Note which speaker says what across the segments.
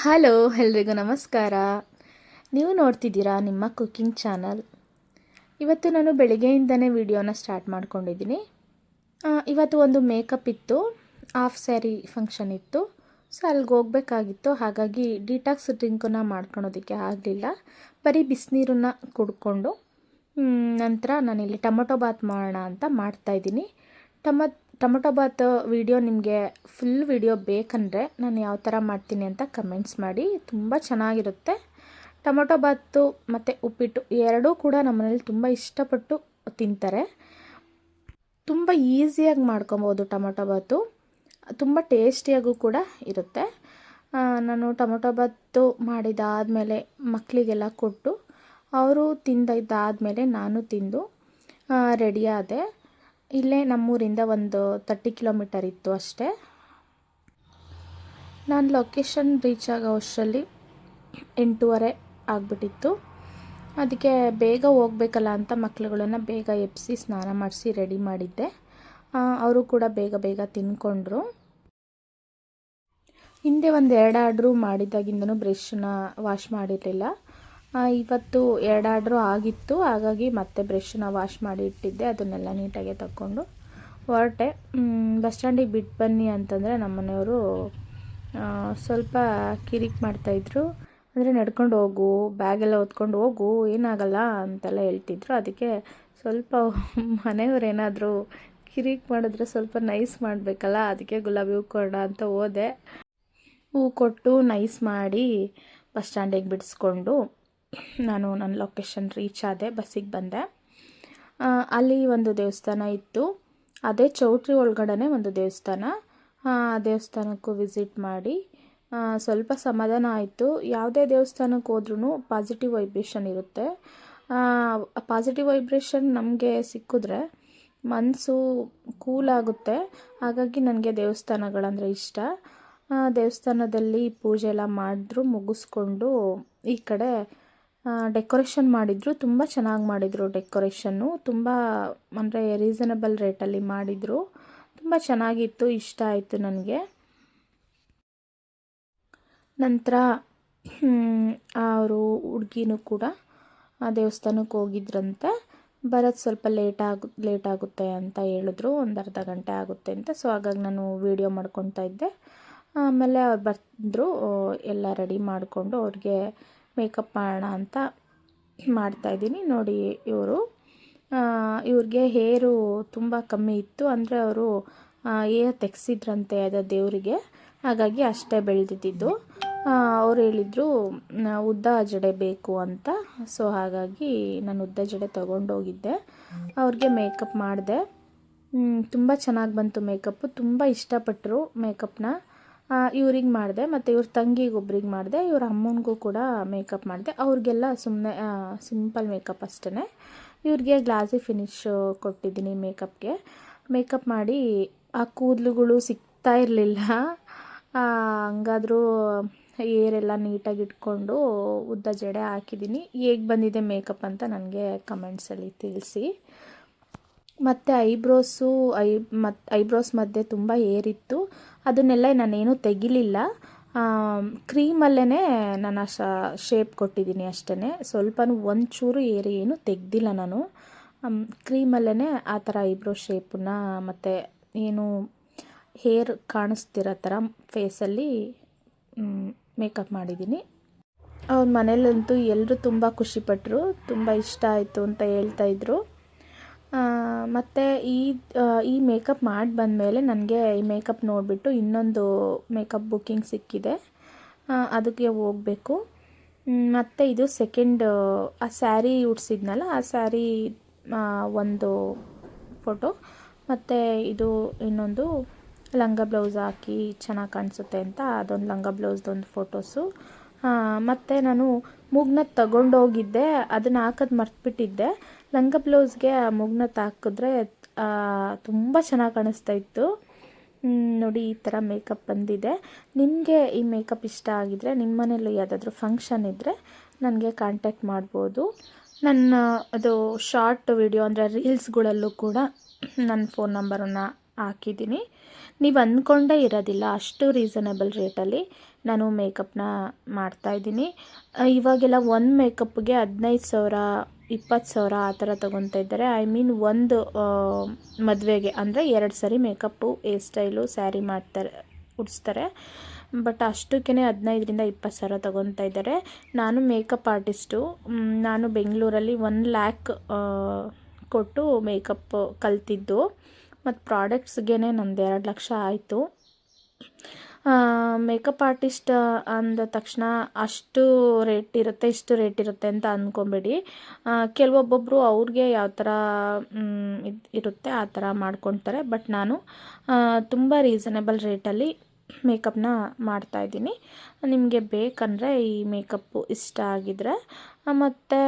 Speaker 1: Hello, ಎಲ್ರಿಗೂ ನಮಸ್ಕಾರ. ನೀವು ನೋಡ್ತಿದ್ದೀರಾ ನಿಮ್ಮ ಕುಕ್ಕಿಂಗ್ ಚಾನಲ್? ಇವತ್ತು ನಾನು ಬೆಳಿಗ್ಗೆಯಿಂದನೇ ವಿಡಿಯೋನ ಸ್ಟಾರ್ಟ್ ಮಾಡ್ಕೊಂಡಿದ್ದೀನಿ. ಇವತ್ತು ಒಂದು ಮೇಕಪ್ ಇತ್ತು ಹಾಫ್ ಸ್ಯಾರಿ ಫಂಕ್ಷನ್ ಇತ್ತು. ಸೊ, ಅಲ್ಲಿಗೆ ಹೋಗಬೇಕಾಗಿತ್ತು. ಹಾಗಾಗಿ ಡಿಟಾಕ್ಸ್ ಡ್ರಿಂಕನ್ನು ಮಾಡ್ಕೊಳೋದಕ್ಕೆ ಆಗಲಿಲ್ಲ. ಬರೀ ಬಿಸಿನೀರನ್ನು ಕುಡ್ಕೊಂಡು ನಂತರ ನಾನಿಲ್ಲಿ ಟೊಮೊಟೊ ಬಾತ್ ಮಾಡೋಣ ಅಂತ ಮಾಡ್ತಾಯಿದ್ದೀನಿ ಟಮ ಟೊಮೊಟೊ ಬಾತ್ ವಿಡಿಯೋ ನಿಮಗೆ ಫುಲ್ ವಿಡಿಯೋ ಬೇಕಂದರೆ ನಾನು ಯಾವ ಥರ ಮಾಡ್ತೀನಿ ಅಂತ ಕಮೆಂಟ್ಸ್ ಮಾಡಿ, ತುಂಬ ಚೆನ್ನಾಗಿರುತ್ತೆ. ಟೊಮೊಟೊ ಬಾತು ಮತ್ತು ಉಪ್ಪಿಟ್ಟು ಎರಡೂ ಕೂಡ ನಮ್ಮನೇಲಿ ತುಂಬ ಇಷ್ಟಪಟ್ಟು ತಿಂತಾರೆ. ತುಂಬ ಈಸಿಯಾಗಿ ಮಾಡ್ಕೊಬೋದು ಟೊಮೊಟೊ ಬಾತು ತುಂಬ ಟೇಸ್ಟಿಯಾಗೂ ಕೂಡ ಇರುತ್ತೆ. ನಾನು ಟೊಮೊಟೊ ಬಾತು ಮಾಡಿದಾದಮೇಲೆ ಮಕ್ಕಳಿಗೆಲ್ಲ ಕೊಟ್ಟು, ಅವರು ತಿಂದಿದ್ದಾದಮೇಲೆ ನಾನು ತಿಂದು ರೆಡಿಯಾದೆ ಇಲ್ಲೇ ನಮ್ಮೂರಿಂದ ಒಂದು ತರ್ಟಿ ಕಿಲೋಮೀಟರ್ ಇತ್ತು ಅಷ್ಟೇ. ನಾನು ಲೊಕೇಶನ್ ರೀಚ್ ಆಗೋ ಅಷ್ಟರಲ್ಲಿ ಎಂಟೂವರೆ ಆಗಿಬಿಟ್ಟಿತ್ತು. ಅದಕ್ಕೆ ಬೇಗ ಹೋಗ್ಬೇಕಲ್ಲ ಅಂತ ಮಕ್ಕಳುಗಳನ್ನು ಬೇಗ ಎಬ್ಬಿಸಿ ಸ್ನಾನ ಮಾಡಿಸಿ ರೆಡಿ ಮಾಡಿದ್ದೆ. ಅವರು ಕೂಡ ಬೇಗ ಬೇಗ ತಿನ್ಕೊಂಡ್ರು. ಹಿಂದೆ ಒಂದು ಎರಡು ಆರ್ಡ್ರು ಮಾಡಿದಾಗಿಂದನೂ ಬ್ರಷ್ನ ವಾಶ್ ಮಾಡಿರಲಿಲ್ಲ. ಇವತ್ತು ಎರಡು ಆರ್ಡ್ರು ಆಗಿತ್ತು. ಹಾಗಾಗಿ ಮತ್ತೆ ಬ್ರಷ್ನ ವಾಶ್ ಮಾಡಿ ಇಟ್ಟಿದ್ದೆ. ಅದನ್ನೆಲ್ಲ ನೀಟಾಗಿ ತಗೊಂಡು ಹೊರಟೆ. ಬಸ್ ಸ್ಟ್ಯಾಂಡಿಗೆ ಬಿಟ್ಟು ಬನ್ನಿ ಅಂತಂದರೆ ನಮ್ಮನೆಯವರು ಸ್ವಲ್ಪ ಕಿರಿಕ್ ಮಾಡ್ತಾಯಿದ್ರು ಅಂದರೆ ನಡ್ಕೊಂಡು ಹೋಗು, ಬ್ಯಾಗೆಲ್ಲ ಹೊತ್ಕೊಂಡು ಹೋಗು, ಏನಾಗಲ್ಲ ಅಂತೆಲ್ಲ ಹೇಳ್ತಿದ್ರು. ಅದಕ್ಕೆ ಸ್ವಲ್ಪ ಮನೆಯವ್ರು ಏನಾದರೂ ಕಿರಿಕ್ ಮಾಡಿದ್ರೆ ಸ್ವಲ್ಪ ನೈಸ್ ಮಾಡಬೇಕಲ್ಲ, ಅದಕ್ಕೆ ಗುಲಾಬಿ ಹೂ ಕೊಡ ಅಂತ ಹೋದೆ. ಹೂ ಕೊಟ್ಟು ನೈಸ್ ಮಾಡಿ ಬಸ್ ಸ್ಟ್ಯಾಂಡಿಗೆ ಬಿಡಿಸ್ಕೊಂಡು ನಾನು ನನ್ನ ಲೊಕೇಶನ್ ರೀಚ್ ಆದೆ, ಬಸ್ಸಿಗೆ ಬಂದೆ. ಅಲ್ಲಿ ಒಂದು ದೇವಸ್ಥಾನ ಇತ್ತು. ಅದೇ ಚೌಟ್ರಿ ಒಳಗಡೆ ಒಂದು ದೇವಸ್ಥಾನ. ದೇವಸ್ಥಾನಕ್ಕೂ ವಿಸಿಟ್ ಮಾಡಿ. ಸ್ವಲ್ಪ ಸಮಾಧಾನ ಆಯಿತು. ಯಾವುದೇ ದೇವಸ್ಥಾನಕ್ಕೆ ಹೋದ್ರೂ ಪಾಸಿಟಿವ್ ವೈಬ್ರೇಷನ್ ಇರುತ್ತೆ. ಪಾಸಿಟಿವ್ ವೈಬ್ರೇಷನ್ ನಮಗೆ ಸಿಕ್ಕಿದ್ರೆ ಮನಸ್ಸು ಕೂಲ್ ಆಗುತ್ತೆ. ಹಾಗಾಗಿ ನನಗೆ ದೇವಸ್ಥಾನಗಳಂದರೆ ಇಷ್ಟ. ದೇವಸ್ಥಾನದಲ್ಲಿ ಪೂಜೆ ಎಲ್ಲ ಮಾಡಿದ್ರು, ಮುಗಿಸ್ಕೊಂಡು ಈ ಕಡೆ ಡೆಕೋರೇಷನ್ ಮಾಡಿದ್ರು, ತುಂಬ ಚೆನ್ನಾಗಿ ಮಾಡಿದರು ಡೆಕೋರೇಷನ್ನು. ತುಂಬ, ಅಂದರೆ ರೀಸನಬಲ್ ರೇಟಲ್ಲಿ ಮಾಡಿದರು. ತುಂಬ ಚೆನ್ನಾಗಿತ್ತು, ಇಷ್ಟ ಆಯಿತು ನನಗೆ. ನಂತರ ಅವರು ಹುಡುಗಿನೂ ಕೂಡ ಆ ದೇವಸ್ಥಾನಕ್ಕೆ ಹೋಗಿದ್ರಂತೆ. ಬರೋದು ಸ್ವಲ್ಪ ಲೇಟ್ ಆಗು, ಲೇಟ್ ಆಗುತ್ತೆ ಅಂತ ಹೇಳಿದ್ರು. ಒಂದು ಅರ್ಧ ಗಂಟೆ ಆಗುತ್ತೆ ಅಂತ. ಸೊ, ಹಾಗಾಗಿ ನಾನು ವೀಡಿಯೋ ಮಾಡ್ಕೊತಾ ಇದ್ದೆ. ಆಮೇಲೆ ಅವ್ರು ಬಂದರು ಎಲ್ಲ ರೆಡಿ ಮಾಡಿಕೊಂಡು ಅವ್ರಿಗೆ ಮೇಕಪ್ ಮಾಡೋಣ ಅಂತ ಮಾಡ್ತಾಯಿದ್ದೀನಿ ನೋಡಿ ಇವರು ಇವ್ರಿಗೆ ಹೇರು ತುಂಬ ಕಮ್ಮಿ ಇತ್ತು. ಅಂದರೆ ಅವರು ಏರ್ ತೆಗ್ಸಿದ್ರಂತೆ ಅದು ದೇವರಿಗೆ. ಹಾಗಾಗಿ ಅಷ್ಟೇ ಬೆಳೆದಿದ್ದು ಅವ್ರು ಹೇಳಿದರು ಉದ್ದ ಜಡೆ ಬೇಕು ಅಂತ. ಸೊ, ಹಾಗಾಗಿ ನಾನು ಉದ್ದ ಜಡೆ ತೊಗೊಂಡೋಗಿದ್ದೆ. ಅವ್ರಿಗೆ ಮೇಕಪ್ ಮಾಡಿದೆ. ತುಂಬ ಚೆನ್ನಾಗಿ ಬಂತು ಮೇಕಪ್ಪು. ತುಂಬ ಇಷ್ಟಪಟ್ಟರು ಮೇಕಪ್ನ. ಇವ್ರಿಗೆ ಮಾಡಿದೆ, ಮತ್ತು ಇವ್ರ ತಂಗಿಗೆ ಮಾಡಿದೆ, ಇವ್ರ ಅಮ್ಮನಿಗೂ ಕೂಡ ಮೇಕಪ್ ಮಾಡಿದೆ. ಅವ್ರಿಗೆಲ್ಲ ಸುಮ್ಮನೆ ಸಿಂಪಲ್ ಮೇಕಪ್ ಅಷ್ಟೇ ಇವ್ರಿಗೆ ಗ್ಲಾಸಿ ಫಿನಿಶ್ ಕೊಟ್ಟಿದ್ದೀನಿ ಮೇಕಪ್ಗೆ. ಮೇಕಪ್ ಮಾಡಿ ಆ ಕೂದಲುಗಳು ಸಿಗ್ತಾ ಇರಲಿಲ್ಲ. ಹಂಗಾದರೂ ಏರೆಲ್ಲ ನೀಟಾಗಿ ಇಟ್ಕೊಂಡು ಉದ್ದ ಜಡೆ ಹಾಕಿದ್ದೀನಿ. ಹೇಗೆ ಬಂದಿದೆ ಮೇಕಪ್ ಅಂತ ನನಗೆ ಕಮೆಂಟ್ಸಲ್ಲಿ ತಿಳಿಸಿ. ಮತ್ತು ಐಬ್ರೋಸು, ಐ ಮತ್ತು ಐಬ್ರೋಸ್ ಮಧ್ಯೆ ತುಂಬ ಏರಿತ್ತು. ಅದನ್ನೆಲ್ಲ ನಾನೇನು ತೆಗಿಲಿಲ್ಲ. ಕ್ರೀಮಲ್ಲೇ ನಾನು ಶೇಪ್ ಕೊಟ್ಟಿದ್ದೀನಿ ಅಷ್ಟೇ ಸ್ವಲ್ಪನೂ ಒಂಚೂರು ಏರಿ ಏನು ತೆಗ್ದಿಲ್ಲ ನಾನು. ಕ್ರೀಮಲ್ಲೇ ಆ ಥರ ಐಬ್ರೋ ಶೇಪನ್ನ ಮತ್ತು ಏನು ಹೇರ್ ಕಾಣಿಸ್ತಿರೋ ಥರ ಫೇಸಲ್ಲಿ ಮೇಕಪ್ ಮಾಡಿದ್ದೀನಿ. ಅವ್ರ ಮನೇಲಂತೂ ಎಲ್ಲರೂ ತುಂಬ ಖುಷಿಪಟ್ಟರು ತುಂಬ ಇಷ್ಟ ಆಯಿತು ಅಂತ ಹೇಳ್ತಾಯಿದ್ರು ಮತ್ತು ಈ ಈ ಮೇಕಪ್ ಮಾಡಿ ಬಂದಮೇಲೆ ನನಗೆ ಈ ಮೇಕಪ್ ನೋಡಿಬಿಟ್ಟು ಇನ್ನೊಂದು ಮೇಕಪ್ ಬುಕ್ಕಿಂಗ್ ಸಿಕ್ಕಿದೆ. ಅದಕ್ಕೆ ಹೋಗಬೇಕು. ಮತ್ತು ಇದು ಸೆಕೆಂಡ್ ಆ ಸ್ಯಾರಿ ಉಡ್ಸಿದ್ನಲ್ಲ, ಆ ಸ್ಯಾರಿ ಒಂದು ಫೋಟೋ ಮತ್ತು ಇದು ಇನ್ನೊಂದು ಲಂಗ ಬ್ಲೌಸ್ ಹಾಕಿ ಚೆನ್ನಾಗಿ ಕಾಣಿಸುತ್ತೆ ಅಂತ, ಅದೊಂದು ಲಂಗ ಬ್ಲೌಸ್ದೊಂದು ಫೋಟೋಸು ಮತ್ತು ನಾನು ಮೂಗ್ನತ್ ತಗೊಂಡೋಗಿದ್ದೆ, ಅದನ್ನು ಹಾಕೋದು ಮರ್ತುಬಿಟ್ಟಿದ್ದೆ. ಲಂಗ ಬ್ಲೌಸ್ಗೆ ಆ ಮೂಗ್ನತ್ ಹಾಕಿದ್ರೆ ತುಂಬ ಚೆನ್ನಾಗಿ ಕಾಣಿಸ್ತಾ ಇತ್ತು. ನೋಡಿ, ಈ ಥರ ಮೇಕಪ್ ಬಂದಿದೆ. ನಿಮಗೆ ಈ ಮೇಕಪ್ ಇಷ್ಟ ಆಗಿದ್ದರೆ ನಿಮ್ಮ ಮನೇಲಿ ಯಾವುದಾದ್ರೂ ಫಂಕ್ಷನ್ ಇದ್ದರೆ ನನಗೆ ಕಾಂಟ್ಯಾಕ್ಟ್ ಮಾಡ್ಬೋದು. ನನ್ನ, ಅದು ಶಾರ್ಟ್ ವಿಡಿಯೋ ಅಂದರೆ ರೀಲ್ಸ್ಗಳಲ್ಲೂ ಕೂಡ ನನ್ನ ಫೋನ್ ನಂಬರನ್ನು ಹಾಕಿದ್ದೀನಿ. ನೀವು ಅಂದ್ಕೊಂಡೇ ಇರೋದಿಲ್ಲ, ಅಷ್ಟು ರೀಸನಬಲ್ ರೇಟಲ್ಲಿ ನಾನು ಮೇಕಪ್ನ ಮಾಡ್ತಾಯಿದ್ದೀನಿ ಇವಾಗೆಲ್ಲ ಒಂದು ಮೇಕಪ್ಗೆ ಹದಿನೈದು ಸಾವಿರ, ಇಪ್ಪತ್ತು ಸಾವಿರ ಆ ಥರ ತೊಗೊತಾ ಇದ್ದಾರೆ. ಐ ಮೀನ್ ಒಂದು ಮದುವೆಗೆ ಅಂದರೆ ಎರಡು ಸರಿ ಮೇಕಪ್ಪು ಹೇರ್ ಸ್ಟೈಲು ಸ್ಯಾರಿ ಮಾಡ್ತಾರೆ, ಉಡಿಸ್ತಾರೆ. ಬಟ್ ಅಷ್ಟಕ್ಕೇ ಹದಿನೈದರಿಂದ ಇಪ್ಪತ್ತು ಸಾವಿರ ತೊಗೊತಾ ಇದ್ದಾರೆ. ನಾನು ಮೇಕಪ್ ಆರ್ಟಿಸ್ಟು ನಾನು ಬೆಂಗಳೂರಲ್ಲಿ ಒನ್ ಲ್ಯಾಕ್ ಕೊಟ್ಟು ಮೇಕಪ್ ಕಲ್ತಿದ್ದು. ಮತ್ತು ಪ್ರಾಡಕ್ಟ್ಸ್ಗೆ ನಂದು ಎರಡು ಲಕ್ಷ ಆಯಿತು. ಮೇಕಪ್ ಆರ್ಟಿಸ್ಟ್ ಅಂದ ತಕ್ಷಣ ಅಷ್ಟು ರೇಟ್ ಇರುತ್ತೆ, ಇಷ್ಟು ರೇಟ್ ಇರುತ್ತೆ ಅಂತ ಅಂದ್ಕೊಬೇಡಿ ಕೆಲವೊಬ್ಬೊಬ್ಬರು ಅವ್ರಿಗೆ ಯಾವ ಥರ ಇರುತ್ತೆ, ಆ ಥರ ಮಾಡ್ಕೊತಾರೆ. ಬಟ್ ನಾನು ತುಂಬ ರೀಸನೇಬಲ್ ರೇಟಲ್ಲಿ ಮೇಕಪ್ನ ಮಾಡ್ತಾಯಿದ್ದೀನಿ ನಿಮಗೆ ಬೇಕಂದರೆ ಈ ಮೇಕಪ್ಪು ಇಷ್ಟ ಆಗಿದ್ರೆ, ಮತ್ತು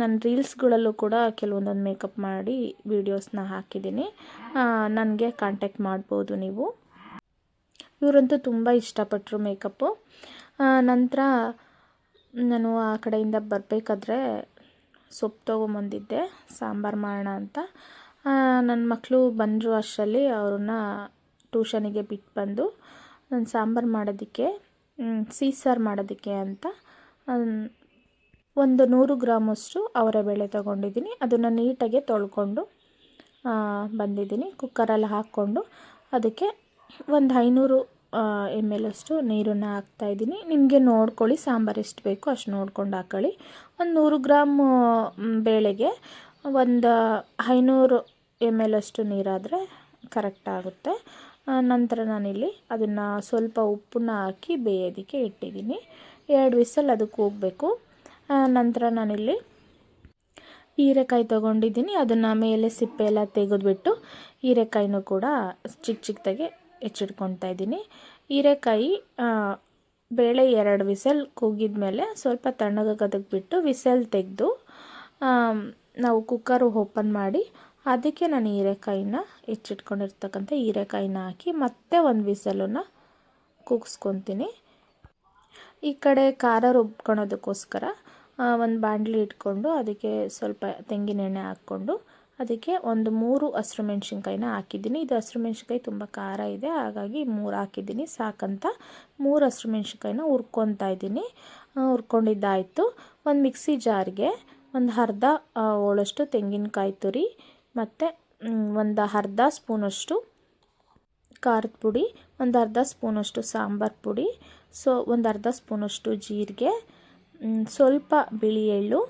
Speaker 1: ನನ್ನ ರೀಲ್ಸ್ಗಳಲ್ಲೂ ಕೂಡ ಕೆಲವೊಂದೊಂದು ಮೇಕಪ್ ಮಾಡಿ ವೀಡಿಯೋಸ್ನ ಹಾಕಿದ್ದೀನಿ. ನನಗೆ ಕಾಂಟ್ಯಾಕ್ಟ್ ಮಾಡ್ಬೋದು ನೀವು. ಇವರಂತೂ ತುಂಬ ಇಷ್ಟಪಟ್ಟರು ಮೇಕಪ್ಪು. ನಂತರ ನಾನು ಆ ಕಡೆಯಿಂದ ಬರಬೇಕಾದ್ರೆ ಸೊಪ್ಪು ತೊಗೊಂಬಂದಿದ್ದೆ, ಸಾಂಬಾರು ಮಾಡೋಣ ಅಂತ. ನನ್ನ ಮಕ್ಕಳು ಬಂದರು ಅಷ್ಟರಲ್ಲಿ ಅವ್ರನ್ನ ಟ್ಯೂಷನಿಗೆ ಬಿಟ್ಟು ಬಂದು ನಾನು ಸಾಂಬಾರು ಮಾಡೋದಕ್ಕೆ ಸೀಸಾರು ಮಾಡೋದಕ್ಕೆ ಅಂತ ಒಂದು ನೂರು ಗ್ರಾಮಷ್ಟು ಅವರೆಬೇಳೆ ತೊಗೊಂಡಿದ್ದೀನಿ. ಅದನ್ನು ನೀಟಾಗಿ ತೊಳ್ಕೊಂಡು ಬಂದಿದ್ದೀನಿ. ಕುಕ್ಕರಲ್ಲಿ ಹಾಕ್ಕೊಂಡು ಅದಕ್ಕೆ ಒಂದು ಐನೂರು ಎಂ ಎಲ್ ಅಷ್ಟು ನೀರನ್ನು ಹಾಕ್ತಾಯಿದ್ದೀನಿ ನಿಮಗೆ ನೋಡ್ಕೊಳ್ಳಿ ಸಾಂಬಾರು ಎಷ್ಟು ಬೇಕು ಅಷ್ಟು ನೋಡ್ಕೊಂಡು ಹಾಕ್ಕೊಳ್ಳಿ ಒಂದು ನೂರು ಗ್ರಾಮ್ ಬೇಳೆಗೆ ಒಂದು ಐನೂರು ಎಂ ಎಲ್ ಅಷ್ಟು ನೀರಾದರೆ ಕರೆಕ್ಟ್ ಆಗುತ್ತೆ. ನಂತರ ನಾನಿಲ್ಲಿ ಅದನ್ನು ಸ್ವಲ್ಪ ಉಪ್ಪನ್ನ ಹಾಕಿ ಬೇಯೋದಕ್ಕೆ ಇಟ್ಟಿದ್ದೀನಿ. ಎರಡು ವಿಸಲ್ ಅದಕ್ಕೆ ಹೋಗಬೇಕು. ನಂತರ ನಾನಿಲ್ಲಿ ಹೀರೆಕಾಯಿ ತೊಗೊಂಡಿದ್ದೀನಿ. ಅದನ್ನು ಮೇಲೆ ಸಿಪ್ಪೆ ಎಲ್ಲ ತೆಗೆದುಬಿಟ್ಟು ಹೀರೆಕಾಯಿನೂ ಕೂಡ ಚಿಕ್ಕ ಚಿಕ್ಕದಾಗೆ ಹೆಚ್ಚಿಟ್ಕೊತಾ ಇದ್ದೀನಿ. ಹೀರೆಕಾಯಿ ಬೇಳೆ ಎರಡು ವಿಸಲ್ ಕೂಗಿದ ಮೇಲೆ ಸ್ವಲ್ಪ ತಣ್ಣಗಾಗೋದಕ್ಕೆ ಬಿಟ್ಟು ವಿಸಲ್ ತೆಗೆದು ನಾವು ಕುಕ್ಕರು ಓಪನ್ ಮಾಡಿ ಅದಕ್ಕೆ ನಾನು ಹೀರೆಕಾಯಿನ ಹೆಚ್ಚಿಟ್ಕೊಂಡಿರ್ತಕ್ಕಂಥ ಹೀರೆಕಾಯಿನ ಹಾಕಿ ಮತ್ತೆ ಒಂದು ವಿಸಲನ್ನು ಕೂಗಿಸ್ಕೊತೀನಿ. ಈ ಕಡೆ ಖಾರ ರುಬ್ಕೊಳೋದಕ್ಕೋಸ್ಕರ ಒಂದು ಬಾಂಡ್ಲಿ ಇಟ್ಕೊಂಡು ಅದಕ್ಕೆ ಸ್ವಲ್ಪ ತೆಂಗಿನ ಎಣ್ಣೆ ಹಾಕ್ಕೊಂಡು ಅದಕ್ಕೆ ಒಂದು ಮೂರು ಹಸಿರು ಮೆಣಸಿನ್ಕಾಯಿನ ಹಾಕಿದ್ದೀನಿ. ಇದು ಹಸಿರು ಮೆಣಸಿನ್ಕಾಯಿ ತುಂಬ ಖಾರ ಇದೆ, ಹಾಗಾಗಿ ಮೂರು ಹಾಕಿದ್ದೀನಿ. ಸಾಕಂತ ಮೂರು ಹಸಿರು ಮೆಣಸಿನ್ಕಾಯಿನ ಹುರ್ಕೊತಾ ಇದ್ದೀನಿ. ಹುರ್ಕೊಂಡಿದ್ದಾಯಿತು. ಒಂದು ಮಿಕ್ಸಿ ಜಾರ್ಗೆ ಒಂದು ಅರ್ಧ ಹೋಳಷ್ಟು ತೆಂಗಿನಕಾಯಿ ತುರಿ ಮತ್ತು ಒಂದು ಅರ್ಧ ಸ್ಪೂನಷ್ಟು ಖಾರದ ಪುಡಿ, ಒಂದು ಅರ್ಧ ಸ್ಪೂನಷ್ಟು ಸಾಂಬಾರು ಪುಡಿ, ಸೊ ಒಂದು ಅರ್ಧ ಸ್ಪೂನಷ್ಟು ಜೀರಿಗೆ ಸ್ವಲ್ಪ ಬಿಳಿ ಎಳ್ಳು,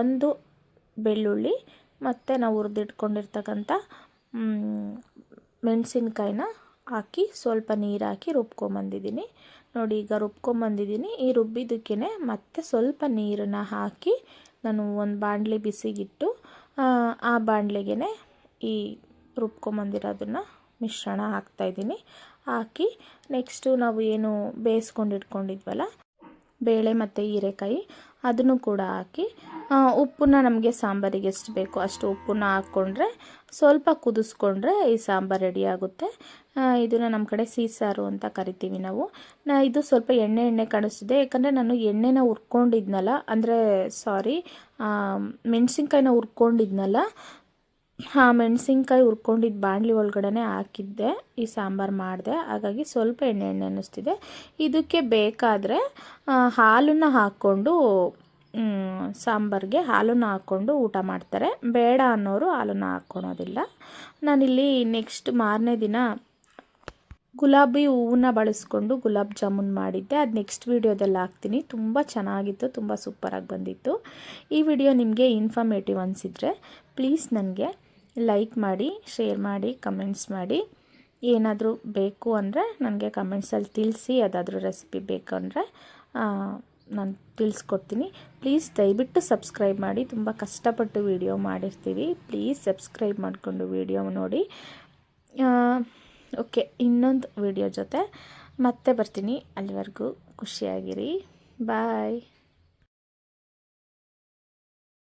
Speaker 1: ಒಂದು ಬೆಳ್ಳುಳ್ಳಿ ಮತ್ತು ನಾವು ಹುರಿದಿಟ್ಕೊಂಡಿರ್ತಕ್ಕಂಥ ಮೆಣಸಿನ್ಕಾಯಿನ ಹಾಕಿ ಸ್ವಲ್ಪ ನೀರು ಹಾಕಿ ರುಬ್ಕೊಂಬಂದಿದ್ದೀನಿ. ನೋಡಿ, ಈಗ ರುಬ್ಕೊಂಬಂದಿದ್ದೀನಿ. ಈ ರುಬ್ಬಿದ್ದಕ್ಕೇ ಮತ್ತೆ ಸ್ವಲ್ಪ ನೀರನ್ನು ಹಾಕಿ ನಾನು ಒಂದು ಬಾಣಲಿ ಬಿಸಿಗಿಟ್ಟು ಆ ಬಾಣಲೆಗೆ ಈ ರುಬ್ಕೊಂಬಂದಿರೋದನ್ನು ಮಿಶ್ರಣ ಹಾಕ್ತಾಯಿದ್ದೀನಿ ಹಾಕಿ ನೆಕ್ಸ್ಟು ನಾವು ಏನು ಬೇಯಿಸ್ಕೊಂಡು ಇಟ್ಕೊಂಡಿದ್ವಲ್ಲ ಬೇಳೆ ಮತ್ತು ಹೀರೆಕಾಯಿ ಅದನ್ನು ಕೂಡ ಹಾಕಿ ಉಪ್ಪನ್ನ ನಮಗೆ ಸಾಂಬಾರಿಗೆ ಎಷ್ಟು ಬೇಕೋ ಅಷ್ಟು ಉಪ್ಪನ್ನ ಹಾಕ್ಕೊಂಡ್ರೆ ಸ್ವಲ್ಪ ಕುದಿಸ್ಕೊಂಡ್ರೆ ಈ ಸಾಂಬಾರು ರೆಡಿ ಆಗುತ್ತೆ. ಇದನ್ನು ನಮ್ಮ ಕಡೆ ಸೀಸಾರು ಅಂತ ಕರಿತೀವಿ ನಾವು. ಇದು ಸ್ವಲ್ಪ ಎಣ್ಣೆ ಎಣ್ಣೆ ಕಾಣಿಸ್ತಿದೆ. ಯಾಕಂದರೆ ನಾನು ಎಣ್ಣೆನ ಹುರ್ಕೊಂಡಿದ್ನಲ್ಲ, ಅಂದರೆ ಸಾರಿ ಮೆಣಸಿನ್ಕಾಯಿನ ಹುರ್ಕೊಂಡಿದ್ನಲ್ಲ ಹಾಂ, ಮೆಣಸಿನ್ಕಾಯಿ ಹುರ್ಕೊಂಡಿದ್ದ ಬಾಣಲಿ ಒಳಗಡೆ ಹಾಕಿದ್ದೆ. ಈ ಸಾಂಬಾರು ಮಾಡಿದೆ. ಹಾಗಾಗಿ ಸ್ವಲ್ಪ ಎಣ್ಣೆ ಎಣ್ಣೆ ಅನ್ನಿಸ್ತಿದೆ. ಇದಕ್ಕೆ ಬೇಕಾದರೆ ಹಾಲನ್ನು ಹಾಕ್ಕೊಂಡು ಸಾಂಬಾರಿಗೆ ಹಾಲನ್ನು ಹಾಕ್ಕೊಂಡು ಊಟ ಮಾಡ್ತಾರೆ. ಬೇಡ ಅನ್ನೋರು ಹಾಲನ್ನು ಹಾಕ್ಕೊಳೋದಿಲ್ಲ ನಾನಿಲ್ಲಿ ನೆಕ್ಸ್ಟ್ ಮಾರನೇ ದಿನ ಗುಲಾಬಿ ಹೂವನ್ನ ಬಳಸ್ಕೊಂಡು ಗುಲಾಬ್ ಜಾಮೂನ್ ಮಾಡಿದ್ದೆ. ಅದು ನೆಕ್ಸ್ಟ್ ವೀಡಿಯೋದಲ್ಲಿ ಹಾಕ್ತೀನಿ. ತುಂಬ ಚೆನ್ನಾಗಿತ್ತು, ತುಂಬ ಸೂಪರಾಗಿ ಬಂದಿತ್ತು. ಈ ವಿಡಿಯೋ ನಿಮಗೆ ಇನ್ಫಾರ್ಮೇಟಿವ್ ಅನಿಸಿದರೆ ಪ್ಲೀಸ್ ನನಗೆ ಲೈಕ್ ಮಾಡಿ ಶೇರ್ ಮಾಡಿ ಕಮೆಂಟ್ಸ್ ಮಾಡಿ. ಏನಾದರೂ ಬೇಕು ಅಂದರೆ ನನಗೆ ಕಮೆಂಟ್ಸಲ್ಲಿ ತಿಳಿಸಿ, ಅದಾದರೂ ರೆಸಿಪಿ ಬೇಕು ಅಂದರೆ ನಾನು ತಿಳಿಸ್ಕೊಡ್ತೀನಿ. ಪ್ಲೀಸ್ ದಯವಿಟ್ಟು ಸಬ್ಸ್ಕ್ರೈಬ್ ಮಾಡಿ. ತುಂಬ ಕಷ್ಟಪಟ್ಟು ವಿಡಿಯೋ ಮಾಡಿರ್ತೀವಿ. ಪ್ಲೀಸ್ ಸಬ್ಸ್ಕ್ರೈಬ್ ಮಾಡಿಕೊಂಡು ವೀಡಿಯೋ ನೋಡಿ. ಓಕೆ ಇನ್ನೊಂದು ವಿಡಿಯೋ ಜೊತೆ ಮತ್ತೆ ಬರ್ತೀನಿ. ಅಲ್ಲಿವರೆಗೂ ಖುಷಿಯಾಗಿರಿ. ಬಾಯ್